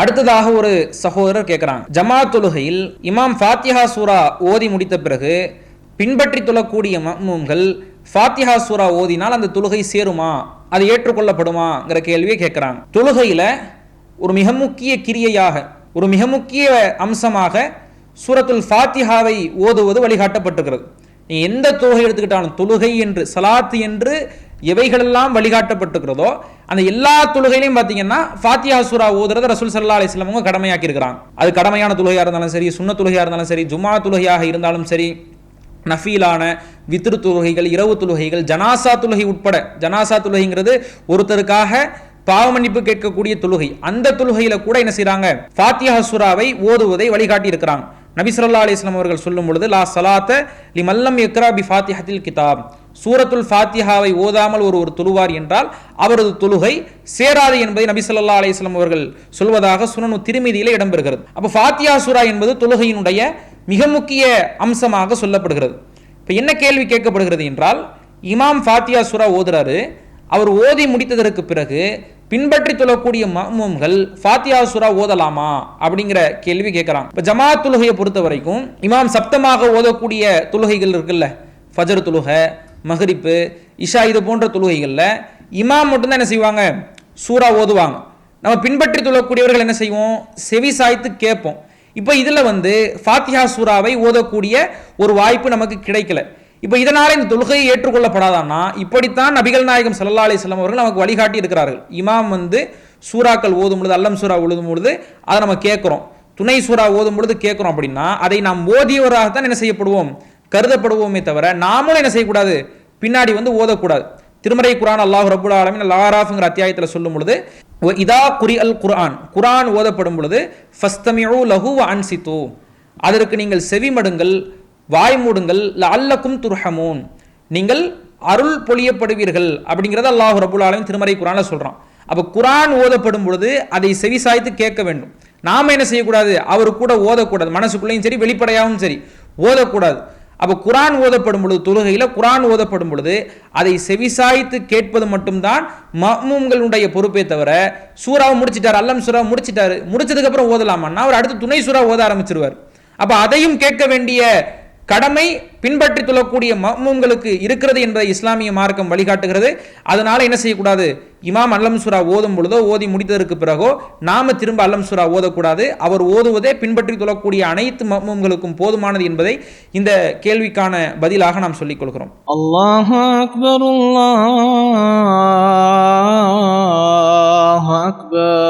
அடுத்ததாக ஒரு சகோதரர் கேட்குறாங்க ஜமா தொழுகையில் இமாம் ஃபாத்திஹா சூரா ஓதி முடித்த பிறகு பின்பற்றி தொழக்கூடிய மம்மும்கள் ஃபாத்திஹா சூரா ஓதினால் அந்த தொழுகை சேருமா? அது ஏற்றுக்கொள்ளப்படுமாங்கிற கேள்வியை கேட்குறாங்க தொழுகையில் ஒரு மிக முக்கிய கிரியையாக ஒரு மிக முக்கிய அம்சமாக சூரத்துல் ஃபாத்திஹாவை ஓதுவது வழிகாட்டப்பட்டிருக்கிறது. நீ எந்த தொழுகை எடுத்துக்கிட்டாலும் தொழுகை என்று சலாத்து என்று எவைகளெல்லாம் வழிகாட்டப்பட்டிருக்கிறதோ அந்த எல்லா தொழுகையிலையும் பார்த்தீங்கன்னா ஃபாத்தியா சூரா ஓதுறது ரசூல் சல்லா அலிஸ்லாம் அவங்க கடமையாக்கி இருக்கிறாங்க அது கடமையான தொழுகையாக இருந்தாலும் சரி சுண்ண தொழுகையாக இருந்தாலும் சரி ஜுமா தொழுகையாக இருந்தாலும் சரி நஃபீலான வித்ரு தொழுகைகள் இரவு தொழுகைகள் ஜனாசா தொழுகை உட்பட ஜனாசா தொழுகைங்கிறது ஒருத்தருக்காக பாவ மன்னிப்பு கேட்கக்கூடிய தொழுகை. அந்த தொழுகையில கூட என்ன செய்யறாங்க ஃபாத்தியா சூராவை ஓதுவதை வழிகாட்டி இருக்கிறாங்க நபி ஸல்லல்லாஹு அவர்கள் சொல்லும் பொழுது லா சலாத்த லி மல்லம் எக்ரா பி ஃபாத்திஹத்தில் கிதாப். சூரத்துல் ஃபாத்திஹாவை ஓதாமல் ஒரு ஒரு தொழுவார் என்றால் அவரது தொழுகை சேராது என்பதை நபி ஸல்லல்லாஹு அலைஹி அவர்கள் சொல்வதாக சுனனு திருமீதியில் இடம்பெறுகிறது. அப்போ ஃபாத்தியா சூரா என்பது தொழுகையினுடைய மிக முக்கிய அம்சமாக சொல்லப்படுகிறது. இப்போ என்ன கேள்வி கேட்கப்படுகிறது என்றால் இமாம் ஃபாத்தியா சூரா ஓதுறாரு அவர் ஓதி முடித்ததற்கு பிறகு பின்பற்றி தொழக்கூடிய மமூம்கள் ஃபாத்தியா சுரா ஓதலாமா அப்படிங்கிற கேள்வி கேட்குறாங்க இப்போ ஜமாத் தொழுகையை பொறுத்த வரைக்கும் இமாம் சப்தமாக ஓதக்கூடிய தொழுகைகள் இருக்குல்ல ஃபஜர் தொழுகை மஹரிப்பு இஷா இது போன்ற தொழுகைகளில் இமாம் மட்டும்தான் என்ன செய்வாங்க? சூறா ஓதுவாங்க. நம்ம பின்பற்றி தொழக்கூடியவர்கள் என்ன செய்வோம்? செவி சாய்த்து கேட்போம். இப்போ இதில் வந்து ஃபாத்தியா சூராவை ஓதக்கூடிய ஒரு வாய்ப்பு நமக்கு கிடைக்கல. இப்போ இதனால் இந்த தொழுகையை ஏற்றுக்கொள்ளப்படாதான்னா இப்படித்தான் நபிகள் நாயகம் சல்லா அலைஹி அவர்கள் நமக்கு வழிகாட்டி இருக்கிறார்கள். இமாம் வந்து சூறாக்கள் ஓதும் பொழுது அல்லம் சூறா ஓதும் பொழுது அதை நம்ம கேட்குறோம். துணை சூறா ஓதும் பொழுது கேட்குறோம் அப்படின்னா அதை நாம் ஓதியவராகத்தான் என்ன செய்யப்படுவோம்? கருதப்படுவோமே தவிர நாமளும் என்ன செய்யக்கூடாது? பின்னாடி வந்து ஓதக்கூடாது. திருமறை குரான் அல்லாஹ் ரபுல் ஆலமின் லாராஃப்ங்கிற அத்தியாயத்தில் சொல்லும் பொழுது இதா குரி அல் குரான் குரான் ஓதப்படும் பொழுது ஃபஸ்தமிஉ லஹு அன்சித்து. அதற்கு நீங்கள் செவிமடுங்கள் வாய் மூடுங்கள் அல்லக்கும் துர்ஹமூன். நீங்கள் அருள் பொழியப்படுவீர்கள் அப்படிங்கிறத அல்லாஹ் ரபுல் ஆலமின் திருமறை குரானில் சொல்கிறான் அப்போ குரான் ஓதப்படும் பொழுது அதை செவிசாய்த்து கேட்க வேண்டும். நாம் என்ன செய்யக்கூடாது? அவர் கூட ஓதக்கூடாது. மனசுக்குள்ளேயும் சரி வெளிப்படையாகவும் சரி ஓதக்கூடாது. அப்போ குரான் ஓதப்படும் பொழுது தொழுகையில் குரான் ஓதப்படும் பொழுது அதை செவிசாய்த்து கேட்பது மட்டும்தான் மம்முங்களுடைய பொறுப்பே தவிர சூறாவை முடிச்சிட்டார் அல்லம் சூறாவை முடிச்சிட்டாரு முடிச்சதுக்கப்புறம் ஓதலாமான்னா அவர் அடுத்து துணை சூறா ஓத ஆரம்பிச்சிருவார். அப்போ அதையும் கேட்க வேண்டிய கடமை பின்பற்றி தொழக்கூடிய மமூம்களுக்கு இருக்கிறது என்பதை இஸ்லாமிய மார்க்கம் வழிகாட்டுகிறது. அதனால் என்ன செய்யக்கூடாது? இமாம் அல்லம் சுரா ஓதும் பொழுதோ ஓதி முடித்ததற்கு பிறகோ நாம திரும்ப அல்லம் சுரா ஓதக்கூடாது. அவர் ஓதுவதே பின்பற்றி தொழக்கூடிய அனைத்து மமூம்களுக்கும் போதுமானது என்பதை இந்த கேள்விக்கான பதிலாக நாம் சொல்லிக் கொள்கிறோம். அல்லாஹ் அக்பர் அல்லாஹ் அக்பர்.